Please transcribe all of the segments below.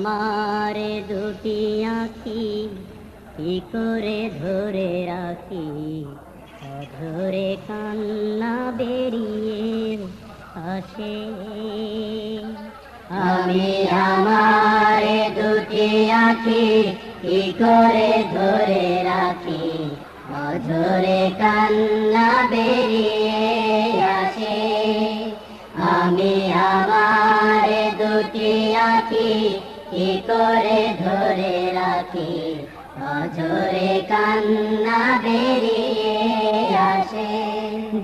আমার দুটি আঁখি কি করে ধরে রাখি? ধরে কান্না বেরিয়ে আসে। আমি আমার দুটি আঁখি কি করে ধরে রাখি? অঝরে কান্না বেরিয়ে আসে। আমি আমার দুটি আঁখি কি করে ধরে রাখি? অঝরে কান্না বেরিয়ে আসে।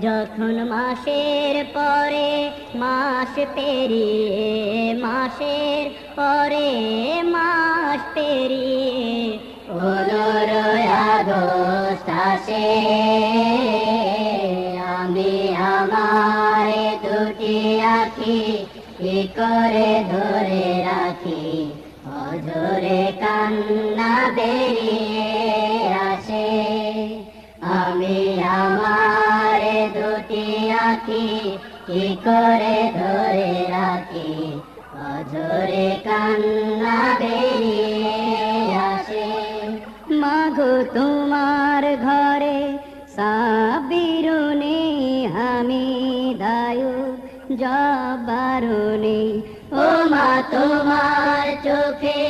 যখন মাসের পরে মাস পেরিয়ে, মাসের পরে মাস পেরিয়ে পনেরোই আগস্ট আসে। আমি আমার দুটি আঁখি কি করে ধরে রাখি। অঝরে কান্না বেরিয়ে আসে। আমি আমার দুটি আঁখি কি করে ধরে রাখি? অঝরে কান্না বেরিয়ে আসে। মাগো তোমার ঘরে সাবিরুনে জবারুনে ও মা, তোমার চোখে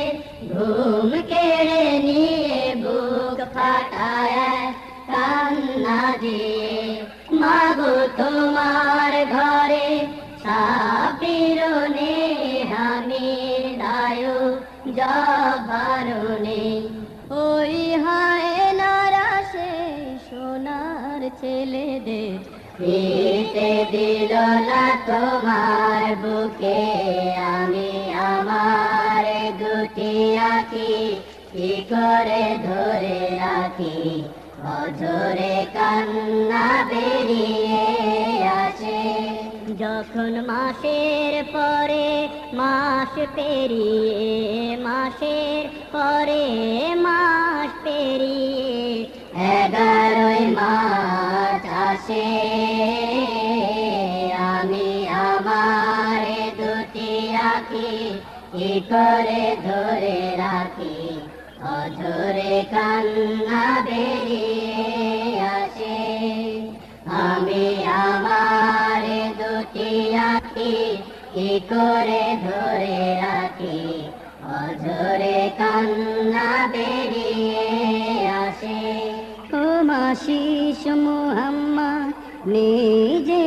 ঘুম কেড়ে নিয়ে বুক ফাটায় কান্না দিয়ে। মাগো, তোমার ঘরে সাবিরুনে আমি দায়ু জবারুনে ওই হায় নারাসে সোনার ছেলেদের দিতে দিল না তোমার বুকে, আমি আমার দুটি আঁকি কি করে ধরে রাখি? অঝরে কান্না বেরিয়ে আসে। যখন মাসের পরে, মাস পেরিয়ে, মাসের পরে মাস দুটি কি করে ধরে রাখি? অঝরে কান্না বেরিয়ে আসে। আমি আমার দুটি আঁখি, কি করে ধরে রাখি? অঝরে কান্না বেরিয়ে আসে। ও মাসিস মোহাম্মদ নিজে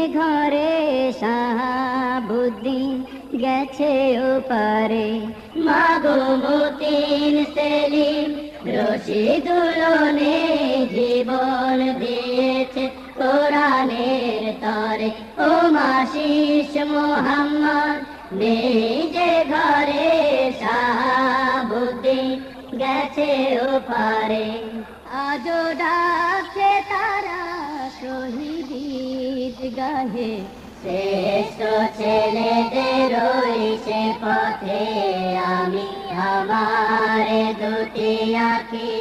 সাহাবুদ্দিন গেছে পারে মাগো মতিন সেলিম রশিদুলনে জীবন দিয়েছে কোরআনের তরে। ও মাসিস মোহাম্মদ, নিজে ঘরে সাহাবুদ্দিন গেছে পারে আজো ডাকছে তারা শহীদ গাহে শ্রেষ্ঠ ছেলেদের সে পথে আমি আমার দুটি আঁকি